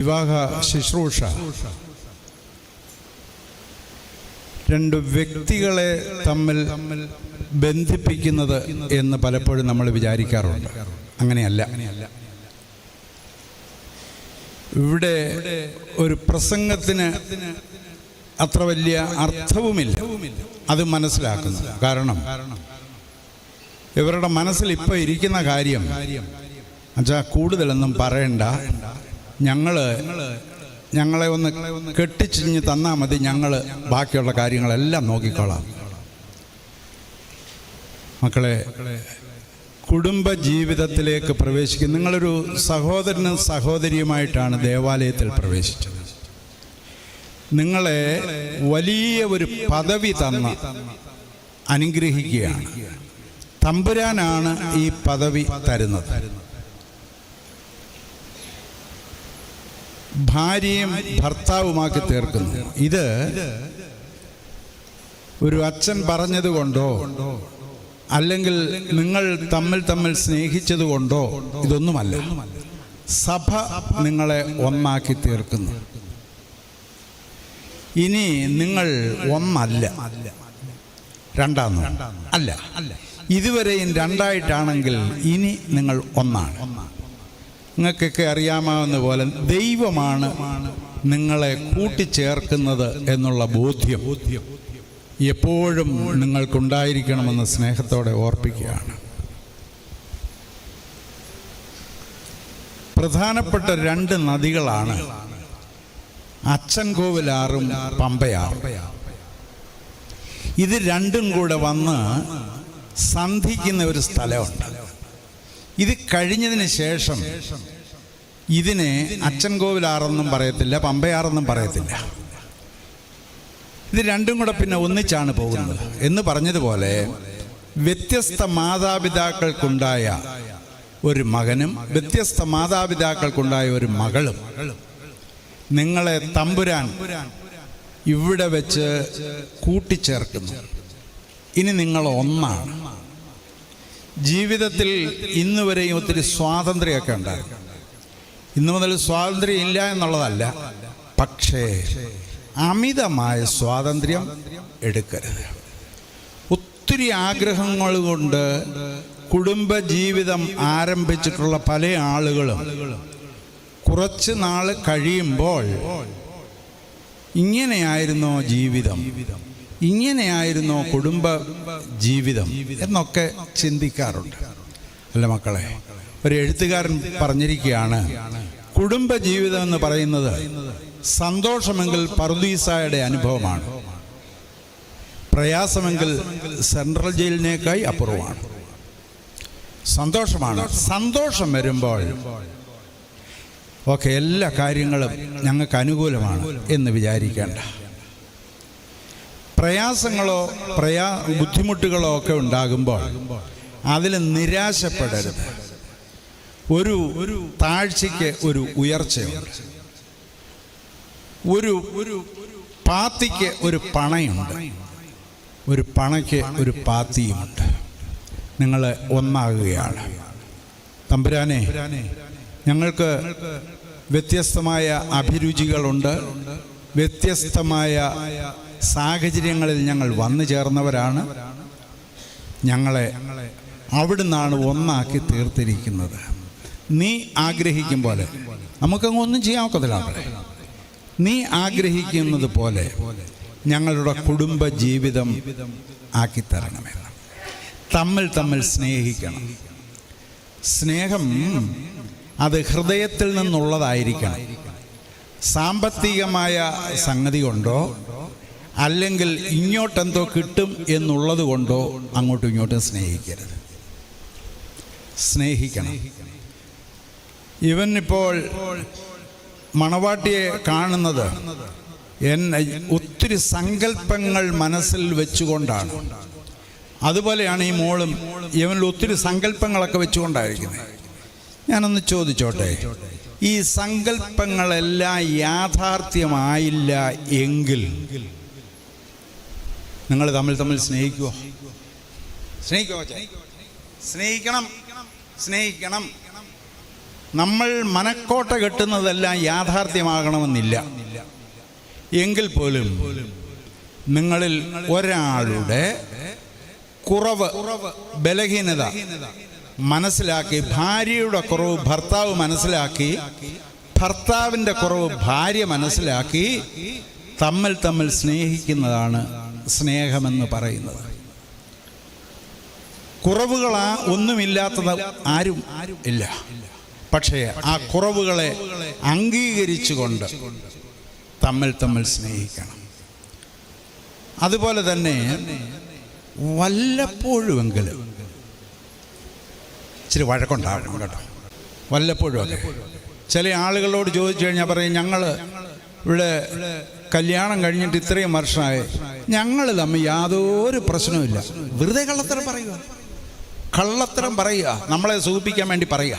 വിവാഹ ശുശ്രൂഷ. രണ്ട് വ്യക്തികളെ തമ്മിൽ ബന്ധിപ്പിക്കുന്നത് എന്ന് പലപ്പോഴും നമ്മൾ വിചാരിക്കാറുണ്ട്. അങ്ങനെയല്ല. ഇവിടെ ഒരു പ്രസംഗത്തിന് അത്ര വലിയ അർത്ഥവുമില്ല. അത് മനസ്സിലാക്കുന്നു. കാരണം ഇവരുടെ മനസ്സിൽ ഇപ്പോൾ ഇരിക്കുന്ന കാര്യം. അച്ഛാ കൂടുതലൊന്നും പറയണ്ട. ഞങ്ങൾ ഞങ്ങളെ ഒന്ന് കെട്ടിച്ചിഞ്ഞ് തന്നാൽ മതി ഞങ്ങൾ ബാക്കിയുള്ള കാര്യങ്ങളെല്ലാം നോക്കിക്കോളാം. മക്കളെ കുടുംബ ജീവിതത്തിലേക്ക് പ്രവേശിക്കും. നിങ്ങളൊരു സഹോദരനും സഹോദരിയുമായിട്ടാണ് ദേവാലയത്തിൽ പ്രവേശിച്ചത്. നിങ്ങളെ വലിയ ഒരു പദവി തന്ന അനുഗ്രഹിക്കുകയാണ്. തമ്പുരാനാണ് ഈ പദവി തരുന്നത്. ഭാര്യയും ഭർത്താവുമാക്കി തീർക്കുന്നു. ഇത് ഒരു അച്ഛൻ പറഞ്ഞതുകൊണ്ടോ അല്ലെങ്കിൽ നിങ്ങൾ തമ്മിൽ തമ്മിൽ സ്നേഹിച്ചതുകൊണ്ടോ ഇതൊന്നുമല്ല. സഭ നിങ്ങളെ ഒന്നാക്കി തീർക്കുന്നു. ഇനി നിങ്ങൾ ഒന്നല്ല. രണ്ടാം അല്ല. ഇതുവരെയും രണ്ടായിട്ടാണെങ്കിൽ ഇനി നിങ്ങൾ ഒന്നാണ് ഒന്നാണ്. നിങ്ങൾക്കൊക്കെ അറിയാമാവുന്ന പോലെ ദൈവമാണ് നിങ്ങളെ കൂട്ടിച്ചേർക്കുന്നത് എന്നുള്ള ബോധ്യം എപ്പോഴും നിങ്ങൾക്കുണ്ടായിരിക്കണമെന്ന് സ്നേഹത്തോടെ ഓർപ്പിക്കുകയാണ്. പ്രധാനപ്പെട്ട രണ്ട് നദികളാണ് അച്ചൻകോവിലാറും പമ്പയാറും. ഇത് രണ്ടും കൂടെ വന്ന് സന്ധിക്കുന്ന ഒരു സ്ഥലമുണ്ട്. ഇത് കഴിഞ്ഞതിന് ശേഷം ഇതിനെ അച്ഛൻ കോവിലാറെന്നും പറയത്തില്ല പമ്പയാറെന്നും പറയത്തില്ല. ഇത് രണ്ടും കൂടെ പിന്നെ ഒന്നിച്ചാണ് പോകുന്നത്. എന്ന് പറഞ്ഞതുപോലെ വ്യത്യസ്ത മാതാപിതാക്കൾക്കുണ്ടായ ഒരു മകനും വ്യത്യസ്ത മാതാപിതാക്കൾക്കുണ്ടായ ഒരു മകളും നിങ്ങളെ തമ്പുരാൻ ഇവിടെ വെച്ച് കൂട്ടിച്ചേർക്കുന്നു. ഇനി നിങ്ങൾ ഒന്നാണ് ജീവിതത്തിൽ ഇന്ന് വരെയും ഒത്തിരി സ്വാതന്ത്ര്യമൊക്കെ ഉണ്ടായിരുന്നു ഇന്ന് മുതൽ സ്വാതന്ത്ര്യം ഇല്ല എന്നുള്ളതല്ല. പക്ഷേ അമിതമായ സ്വാതന്ത്ര്യം എടുക്കരുത്. ഒത്തിരി ആഗ്രഹങ്ങൾ കൊണ്ട് കുടുംബ ജീവിതം ആരംഭിച്ചിട്ടുള്ള പല ആളുകളും കുറച്ച് നാൾ കഴിയുമ്പോൾ ഇങ്ങനെയായിരുന്നോ ജീവിതം. ഇങ്ങനെയായിരുന്നോ കുടുംബ ജീവിതം എന്നൊക്കെ ചിന്തിക്കാറുണ്ട്. അല്ല മക്കളെ ഒരു എഴുത്തുകാരൻ പറഞ്ഞിരിക്കുകയാണ് കുടുംബ ജീവിതം എന്ന് പറയുന്നത് സന്തോഷമെങ്കിൽ പറുദീസായുടെ അനുഭവമാണ്. പ്രയാസമെങ്കിൽ സെൻട്രൽ ജയിലിനേക്കായി അപ്പുറമാണ് സന്തോഷമാണ്. സന്തോഷം വരുമ്പോൾ ഓക്കെ എല്ലാ കാര്യങ്ങളും ഞങ്ങൾക്ക് അനുകൂലമാണ് എന്ന് വിചാരിക്കേണ്ട. പ്രയാസങ്ങളോ പ്രയാ ബുദ്ധിമുട്ടുകളോ ഒക്കെ ഉണ്ടാകുമ്പോൾ അതിൽ നിരാശപ്പെടരുത്. ഒരു ഒരു താഴ്ചയ്ക്ക് ഒരു ഉയർച്ചയുണ്ട്. ഒരു ഒരു പാത്തിക്ക് ഒരു പണയുണ്ട്. ഒരു പണയ്ക്ക് ഒരു പാത്തിയുമുണ്ട് നിങ്ങൾ ഒന്നാകുകയാണ്. തമ്പുരാനെ ഞങ്ങൾക്ക് വ്യത്യസ്തമായ അഭിരുചികളുണ്ട് വ്യത്യസ്തമായ സാഹചര്യങ്ങളിൽ ഞങ്ങൾ വന്നു ചേർന്നവരാണ്. ഞങ്ങളെ അവിടുന്നാണ് ഒന്നാക്കി തീർത്തിരിക്കുന്നത്. നീ ആഗ്രഹിക്കും പോലെ. നമുക്കങ്ങ് ഒന്നും ചെയ്യാൻ ഒക്കത്തില്ല നീ ആഗ്രഹിക്കുന്നത് പോലെ ഞങ്ങളുടെ കുടുംബ ജീവിതം ആക്കി തമ്മിൽ തമ്മിൽ സ്നേഹിക്കണം. സ്നേഹം അത് ഹൃദയത്തിൽ നിന്നുള്ളതായിരിക്കണം. സാമ്പത്തികമായ സംഗതി കൊണ്ടോ അല്ലെങ്കിൽ ഇങ്ങോട്ടെന്തോ കിട്ടും എന്നുള്ളത് കൊണ്ടോ അങ്ങോട്ടും ഇങ്ങോട്ടും സ്നേഹിക്കരുത്. സ്നേഹിക്കണം. ഇവൻ ഇപ്പോൾ മണവാട്ടിയെ കാണുന്നത് എന്നെ ഒത്തിരി സങ്കല്പങ്ങൾ മനസ്സിൽ വെച്ചുകൊണ്ടാണ്. അതുപോലെയാണ് ഈ മോളും ഇവനിൽ ഒത്തിരി സങ്കല്പങ്ങളൊക്കെ വെച്ചുകൊണ്ടായിരിക്കുന്നത്. ഞാനൊന്ന് ചോദിച്ചോട്ടെ ഈ സങ്കല്പങ്ങളെല്ലാം യാഥാർത്ഥ്യമായില്ല എങ്കിൽ നിങ്ങൾ തമ്മിൽ തമ്മിൽ സ്നേഹിക്കുമോ സ്നേഹിക്കുമോ സ്നേഹിക്കണം സ്നേഹിക്കണം. നമ്മൾ മനക്കോട്ട കെട്ടുന്നതെല്ലാം യാഥാർത്ഥ്യമാകണമെന്നില്ല. എങ്കിൽ പോലും നിങ്ങളിൽ ഒരാളുടെ കുറവ് ബലഹീനത മനസ്സിലാക്കി ഭാര്യയുടെ കുറവ് ഭർത്താവ് മനസ്സിലാക്കി ഭർത്താവിന്റെ കുറവ് ഭാര്യ മനസ്സിലാക്കി തമ്മിൽ തമ്മിൽ സ്നേഹിക്കുന്നതാണ് സ്നേഹമെന്ന് പറയുന്നത്. കുറവുകളാ ഒന്നുമില്ലാത്തത് ആരും ഇല്ല. പക്ഷേ ആ കുറവുകളെ അംഗീകരിച്ചുകൊണ്ട് തമ്മിൽ തമ്മിൽ സ്നേഹിക്കണം. അതുപോലെ തന്നെ വല്ലപ്പോഴുമെങ്കിലും ഇച്ചിരി വഴക്കുണ്ടാകണം കേട്ടോ. വല്ലപ്പോഴും ഒക്കെ ചില ആളുകളോട് ചോദിച്ചു കഴിഞ്ഞാൽ പറയും ഞങ്ങൾ ഇവിടെ കല്യാണം കഴിഞ്ഞിട്ട് ഇത്രയും വർഷമായി ഞങ്ങൾ തമ്മിൽ യാതൊരു പ്രശ്നവുമില്ല വെറുതെ കള്ളത്തരം പറയുക. കള്ളത്തരം പറയുക. നമ്മളെ സൂചിപ്പിക്കാൻ വേണ്ടി പറയുക.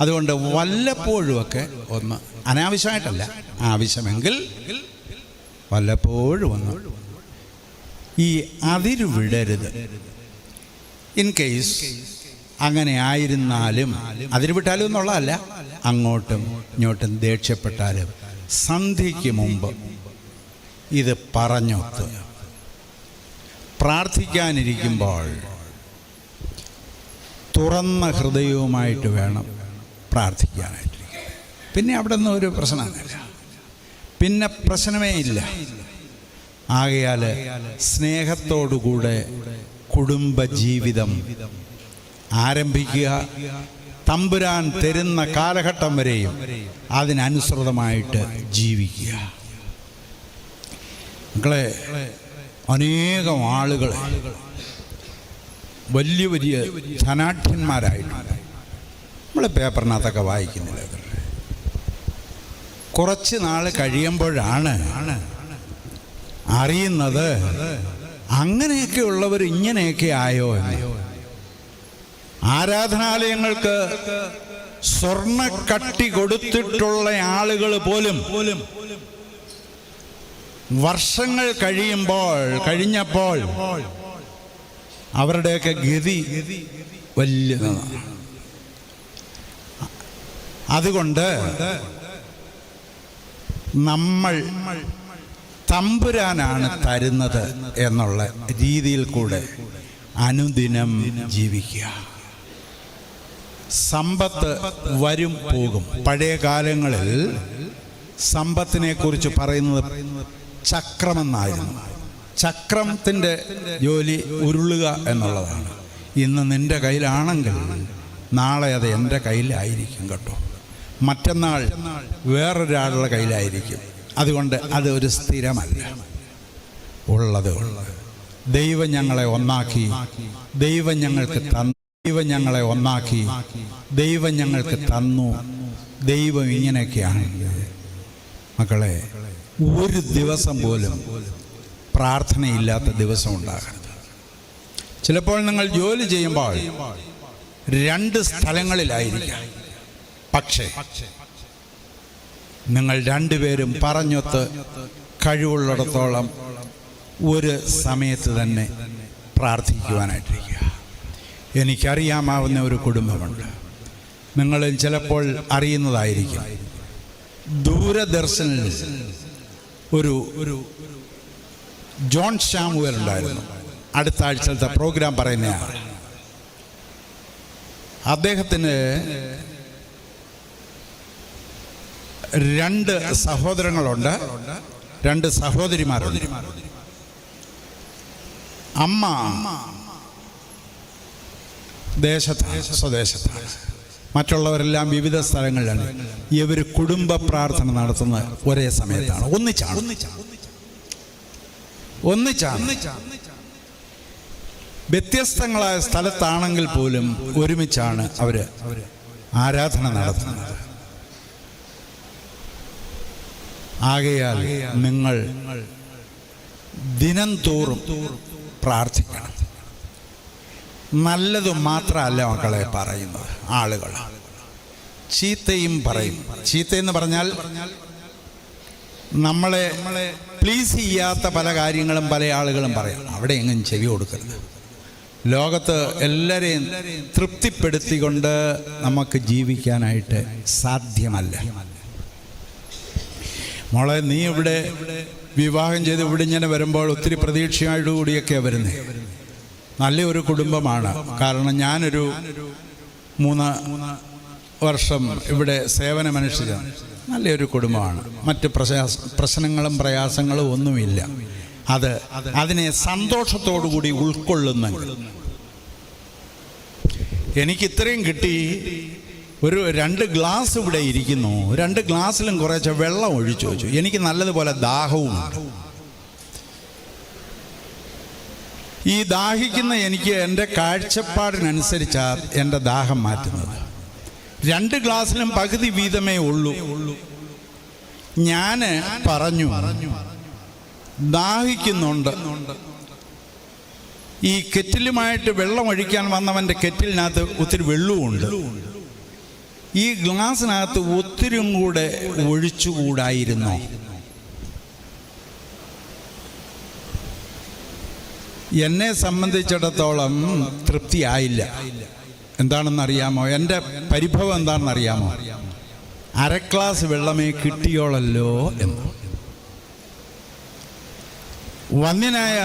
അതുകൊണ്ട് വല്ലപ്പോഴുമൊക്കെ ഒന്ന് അനാവശ്യമായിട്ടല്ല. ആവശ്യമെങ്കിൽ വല്ലപ്പോഴും ഒന്ന് ഈ അതിരു വിടരുത് ഇൻ കേസ് അങ്ങനെ ആയിരുന്നാലും അതിര് വിട്ടാലും എന്നുള്ളതല്ല അങ്ങോട്ടും ഇങ്ങോട്ടും ദേഷ്യപ്പെട്ടാലും സന്ധ്യയ്ക്ക് മുമ്പ് ഇത് പറഞ്ഞൊത്ത്. പ്രാർത്ഥിക്കാനിരിക്കുമ്പോൾ തുറന്ന ഹൃദയവുമായിട്ട് വേണം പ്രാർത്ഥിക്കാനായിട്ട് പിന്നെ അവിടെ നിന്ന് ഒരു പ്രശ്നമില്ല പിന്നെ പ്രശ്നമേ ഇല്ല. ആകയാൽ സ്നേഹത്തോടുകൂടെ കുടുംബജീവിതം ആരംഭിക്കുക തമ്പുരാൻ തരുന്ന കാലഘട്ടം വരെയും അതിനനുസൃതമായിട്ട് ജീവിക്കുക. മക്കളെ അനേകം ആളുകൾ വലിയ വലിയ ധനാഠ്യന്മാരായിട്ടുണ്ട് നമ്മളെ പേപ്പറിനകത്തൊക്കെ വായിക്കുന്നില്ല. കുറച്ച് നാൾ കഴിയുമ്പോഴാണ് അറിയുന്നത് അങ്ങനെയൊക്കെ ഉള്ളവർ ഇങ്ങനെയൊക്കെ ആയോ ആരാധനാലയങ്ങൾക്ക് സ്വർണക്കട്ടി കൊടുത്തിട്ടുള്ള ആളുകൾ പോലും വർഷങ്ങൾ കഴിയുമ്പോൾ കഴിഞ്ഞപ്പോൾ അവരുടെയൊക്കെ ഗതി വലിയതാണ് അതുകൊണ്ട് നമ്മൾ തമ്പുരാനാണ് തരുന്നത് എന്നുള്ള രീതിയിൽ കൂടെ അനുദിനം ജീവിക്കുക. സമ്പത്ത് വരും പോകും. പഴയ കാലങ്ങളിൽ സമ്പത്തിനെ കുറിച്ച് പറയുന്നത് ചക്രമെന്നായിരുന്നു. ചക്രത്തിന്റെ ജോലി ഉരുളുക എന്നുള്ളതാണ്. ഇന്ന് നിന്റെ കയ്യിലാണെങ്കിൽ നാളെ അത് എന്റെ കയ്യിലായിരിക്കും കേട്ടോ. മറ്റന്നാൾ വേറൊരാളുടെ കയ്യിലായിരിക്കും. അതുകൊണ്ട് അത് ഒരു സ്ഥിരമല്ല. ഉള്ളത് ഉള്ളത്. ദൈവം ഞങ്ങളെ ഒന്നാക്കി. ദൈവം ഞങ്ങൾക്ക് തന്നു. ദൈവം ഞങ്ങളെ ഒന്നാക്കി. ദൈവം ഞങ്ങൾക്ക് തന്നു. ദൈവം ഇങ്ങനെയൊക്കെയാണ്. മക്കളെ ഒരു ദിവസം പോലും പ്രാർത്ഥനയില്ലാത്ത ദിവസം ഉണ്ടാകരുത്. ചിലപ്പോൾ നിങ്ങൾ ജോലി ചെയ്യുമ്പോൾ രണ്ട് സ്ഥലങ്ങളിലായിരിക്കാം. പക്ഷേ നിങ്ങൾ രണ്ടുപേരും പറഞ്ഞൊത്ത് കഴിവുള്ളിടത്തോളം ഒരു സമയത്ത് തന്നെ പ്രാർത്ഥിക്കുവാനായിട്ടിരിക്കുക. എനിക്കറിയാമാവുന്ന ഒരു കുടുംബമുണ്ട്. നിങ്ങൾ ചിലപ്പോൾ അറിയുന്നതായിരിക്കും. ദൂരദർശനിൽ ഒരു ഒരു ജോൺ ഷാമുവൽ ഉണ്ടായിരുന്നു. അടുത്ത ആഴ്ചത്തെ പ്രോഗ്രാം പറയുന്നതാണ് അദ്ദേഹത്തിന് രണ്ട് സഹോദരങ്ങളുണ്ട്. രണ്ട് സഹോദരിമാരുണ്ട്. അമ്മ ദേശത്ത് സ്വദേശത്താണ്. മറ്റുള്ളവരെല്ലാം വിവിധ സ്ഥലങ്ങളിലാണ്. ഇവർ കുടുംബ പ്രാർത്ഥന നടത്തുന്നത് ഒരേ സമയത്താണ്. ഒന്നിച്ചാണ്. ഒന്നിച്ചാണ്. വ്യത്യസ്തങ്ങളായ സ്ഥലത്താണെങ്കിൽ പോലും ഒരുമിച്ചാണ് അവർ ആരാധന നടത്തുന്നത്. ആകയാൽ നിങ്ങൾ ദിനം തോറും പ്രാർത്ഥിക്കണം. നല്ലത് മാത്രമല്ല മക്കളെ പറയുന്നത് ആളുകൾ. ചീത്തയും പറയും. ചീത്ത എന്ന് പറഞ്ഞാൽ നമ്മളെ പ്ലീസ് ചെയ്യാത്ത പല കാര്യങ്ങളും പല ആളുകളും പറയാം. അവിടെ എങ്ങും ചെവി കൊടുക്കരുത്. ലോകത്ത് എല്ലാവരെയും തൃപ്തിപ്പെടുത്തിക്കൊണ്ട് നമുക്ക് ജീവിക്കാനായിട്ട് സാധ്യമല്ല. മോളെ നീ ഇവിടെ വിവാഹം ചെയ്ത് ഇവിടെ ഇങ്ങനെ വരുമ്പോൾ ഒത്തിരി പ്രതീക്ഷയോടുകൂടിയൊക്കെയാണ് വരുന്നത് നല്ലൊരു കുടുംബമാണ്. കാരണം ഞാനൊരു മൂന്ന് വർഷം ഇവിടെ സേവനമനുഷ്ഠിച്ചത്. നല്ലൊരു കുടുംബമാണ്. മറ്റ് പ്രശ്നങ്ങളും പ്രയാസങ്ങളും ഒന്നുമില്ല. അത് അതിനെ സന്തോഷത്തോടു കൂടി ഉൾക്കൊള്ളുന്നെങ്കിൽ എനിക്ക് ഇത്രയും കിട്ടി. ഒരു രണ്ട് ഗ്ലാസ് ഇവിടെ ഇരിക്കുന്നു. രണ്ട് ഗ്ലാസ്സിലും കുറച്ച് വെള്ളം ഒഴിച്ചു വെച്ചു. എനിക്ക് നല്ലതുപോലെ ദാഹവുമുണ്ട്. ഈ ദാഹിക്കുന്ന എനിക്ക് എന്റെ കാഴ്ചപ്പാടിനനുസരിച്ചാണ് എന്റെ ദാഹം മാറ്റുന്നത്. രണ്ട് ഗ്ലാസ്സിലും പകുതി വീതമേ ഉള്ളൂ. ഞാൻ പറഞ്ഞു ദാഹിക്കുന്നുണ്ട്. ഈ കെറ്റിലുമായിട്ട് വെള്ളം ഒഴിക്കാൻ വന്നവന്റെ കെറ്റിലിനകത്ത് ഒത്തിരി വെള്ളവുമുണ്ട്. ഈ ഗ്ലാസ്സിനകത്ത് ഒത്തിരിയും കൂടെ ഒഴിച്ചുകൂടായിരുന്നോ? എന്നെ സംബന്ധിച്ചിടത്തോളം തൃപ്തിയായില്ല. എന്താണെന്നറിയാമോ? എന്റെ പരിഭവം എന്താണെന്നറിയാമോ? അര ഗ്ലാസ് വെള്ളമേ കിട്ടിയോളല്ലോ എന്ന്. വന്യനായ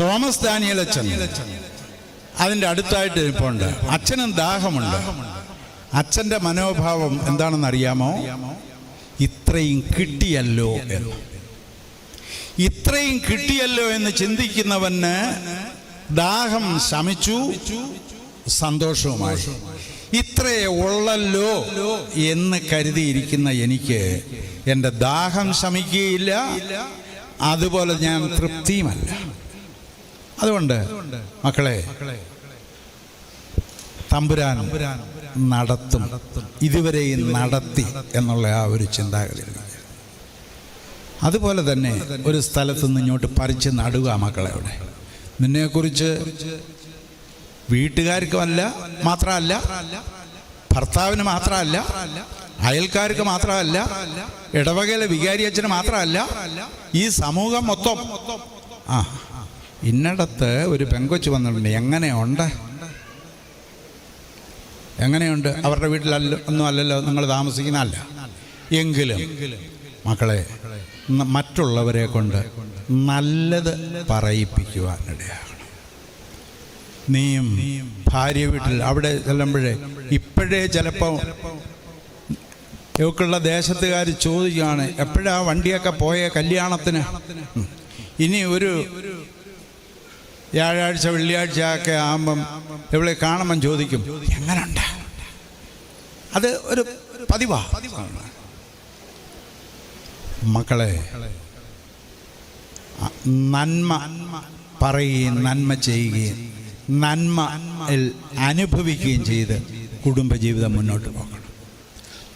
തോമസ് ദാനിയൽ അച്ഛൻ. അതിന്റെ അടുത്തായിട്ട് ഇരിപ്പുണ്ട്. അച്ഛനും ദാഹമുണ്ട്. അച്ഛന്റെ മനോഭാവം എന്താണെന്ന് അറിയാമോ ഇത്രയും കിട്ടിയല്ലോ എന്ന്. ഇത്രയും കിട്ടിയല്ലോ എന്ന് ചിന്തിക്കുന്നവന് ദാഹം ശമിച്ചു സന്തോഷവുമായി. ഇത്രയേ ഉള്ളല്ലോ എന്ന് കരുതിയിരിക്കുന്ന എനിക്ക് എന്റെ ദാഹം ശമിക്കുകയില്ല അതുപോലെ ഞാൻ തൃപ്തിയുമല്ല. അതുകൊണ്ട് മക്കളെ തമ്പുരാൻ നടത്തും ഇതുവരെയും നടത്തി എന്നുള്ള ആ ഒരു ചിന്താഗതി അതുപോലെ തന്നെ ഒരു സ്ഥലത്ത് നിന്ന് ഇങ്ങോട്ട് പറിച്ച് നടുക മക്കളെ അവിടെ. നിന്നെക്കുറിച്ച് വീട്ടുകാർക്കുമല്ല മാത്രമല്ല ഭർത്താവിന് മാത്രമല്ല അയൽക്കാർക്ക് മാത്രമല്ല ഇടവകയിലെ വികാരി അച്ഛന് മാത്രമല്ല ഈ സമൂഹം മൊത്തം. ആ ഇന്നടത്ത് ഒരു പെങ്കൊച്ച് വന്നിട്ടുണ്ട്. എങ്ങനെയുണ്ട്? എങ്ങനെയുണ്ട്? അവരുടെ വീട്ടിലല്ല ഒന്നും അല്ലല്ലോ നിങ്ങൾ താമസിക്കുന്നതല്ല എങ്കിലും മക്കളെ മറ്റുള്ളവരെ കൊണ്ട് നല്ലത് പറയിപ്പിക്കുവാനിടയാകണം. നീയും ഭാര്യ വീട്ടിൽ അവിടെ ചെല്ലുമ്പോഴേ ഇപ്പോഴേ ചിലപ്പോൾ ഇവക്കുള്ള ദേശത്തുകാർ ചോദിക്കുകയാണ് എപ്പോഴാ വണ്ടിയൊക്കെ പോയ കല്യാണത്തിന്? ഇനി ഒരു വ്യാഴാഴ്ച വെള്ളിയാഴ്ച ഒക്കെ ആകുമ്പം ഇവളെ കാണുമ്പം ചോദിക്കും എങ്ങനെയുണ്ട് അത് ഒരു പതിവാ. മക്കളെ നന്മ പറയുകയും നന്മ ചെയ്യുകയും നന്മ അനുഭവിക്കുകയും ചെയ്ത് കുടുംബജീവിതം മുന്നോട്ട് പോകണം.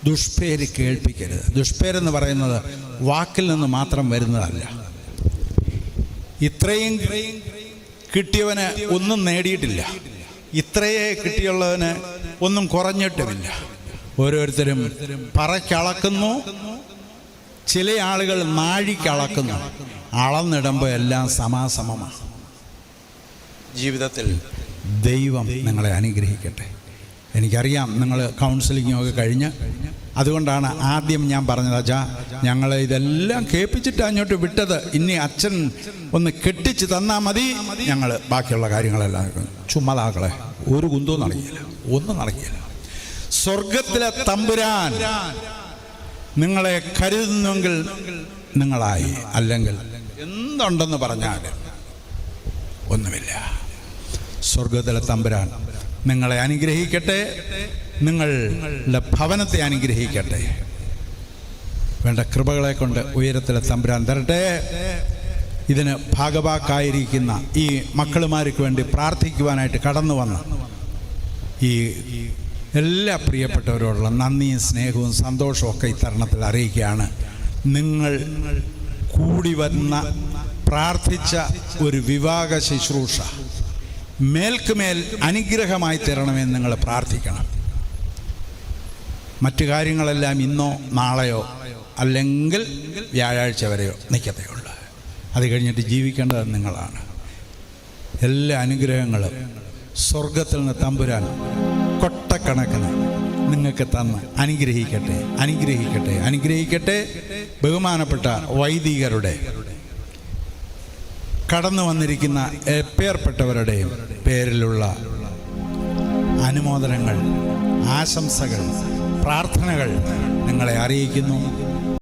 ദുഷ്പേര് കേൾപ്പിക്കരുത്. ദുഷ്പേരെന്ന് പറയുന്നത് വാക്കിൽ നിന്ന് മാത്രം വരുന്നതല്ല. ഇത്രയും കിട്ടിയവന് ഒന്നും നേടിയിട്ടില്ല. ഇത്രയേ കിട്ടിയുള്ളവന് ഒന്നും കുറഞ്ഞിട്ടുമില്ല. ഓരോരുത്തരും പറയ്ക്കളക്കുന്നു ചില ആളുകൾ നാഴിക്കളക്കുന്നു അളന്നിടുമ്പോൾ എല്ലാം സമാസമമാണ്. ജീവിതത്തിൽ ദൈവം നിങ്ങളെ അനുഗ്രഹിക്കട്ടെ. എനിക്കറിയാം നിങ്ങൾ കൗൺസിലിങ്ങും ഒക്കെ കഴിഞ്ഞ്. അതുകൊണ്ടാണ് ആദ്യം ഞാൻ പറഞ്ഞത് അച്ഛാ ഞങ്ങൾ ഇതെല്ലാം കേൾപ്പിച്ചിട്ട് അങ്ങോട്ട് വിട്ടത്. ഇനി അച്ഛൻ ഒന്ന് കെട്ടിച്ച് തന്നാൽ മതി. ഞങ്ങൾ ബാക്കിയുള്ള കാര്യങ്ങളെല്ലാം ചുമതാക്കളെ ഒരു കുന്തവും നടക്കില്ല ഒന്നും നടക്കില്ല സ്വർഗത്തിലെ തമ്പുരാൻ നിങ്ങളെ കരുതുന്നെങ്കിൽ നിങ്ങളായി. അല്ലെങ്കിൽ എന്തുണ്ടെന്ന് പറഞ്ഞാൽ ഒന്നുമില്ല. സ്വർഗതല തമ്പുരാൻ നിങ്ങളെ അനുഗ്രഹിക്കട്ടെ. നിങ്ങളുടെ ഭവനത്തെ അനുഗ്രഹിക്കട്ടെ. വേണ്ട കൃപകളെ കൊണ്ട് ഉയരത്തിലെ തമ്പുരാൻ തരട്ടെ. ഇതിന് ഭാഗവാക്കായിരിക്കുന്ന ഈ മക്കളുമാർക്ക് വേണ്ടി പ്രാർത്ഥിക്കുവാനായിട്ട് കടന്നു വന്ന ഈ എല്ലാ പ്രിയപ്പെട്ടവരോടുള്ള നന്ദിയും സ്നേഹവും സന്തോഷവും ഒക്കെ ഈ തരുണത്തിൽ അറിയിക്കുകയാണ്. നിങ്ങൾ കൂടി വന്ന പ്രാർത്ഥിച്ച ഒരു വിവാഹ ശുശ്രൂഷ മേൽക്കുമേൽ അനുഗ്രഹമായി തരണമെന്ന് നിങ്ങൾ പ്രാർത്ഥിക്കണം. മറ്റു കാര്യങ്ങളെല്ലാം ഇന്നോ നാളെയോ അല്ലെങ്കിൽ വ്യാഴാഴ്ച വരെയോ നിൽക്കത്തേ ഉള്ളൂ അത് കഴിഞ്ഞിട്ട് ജീവിക്കേണ്ടത് നിങ്ങളാണ്. എല്ലാ അനുഗ്രഹങ്ങളും സ്വർഗത്തിൽ നിന്ന് തമ്പുരാൻ കൊട്ടക്കണക്കിന് നിങ്ങൾക്ക് തന്ന് അനുഗ്രഹിക്കട്ടെ അനുഗ്രഹിക്കട്ടെ അനുഗ്രഹിക്കട്ടെ. ബഹുമാനപ്പെട്ട വൈദികരുടെ കടന്നു വന്നിരിക്കുന്ന പേർപ്പെട്ടവരുടെയും പേരിലുള്ള അനുമോദനങ്ങൾ ആശംസകൾ പ്രാർത്ഥനകൾ നിങ്ങളെ അറിയിക്കുന്നു.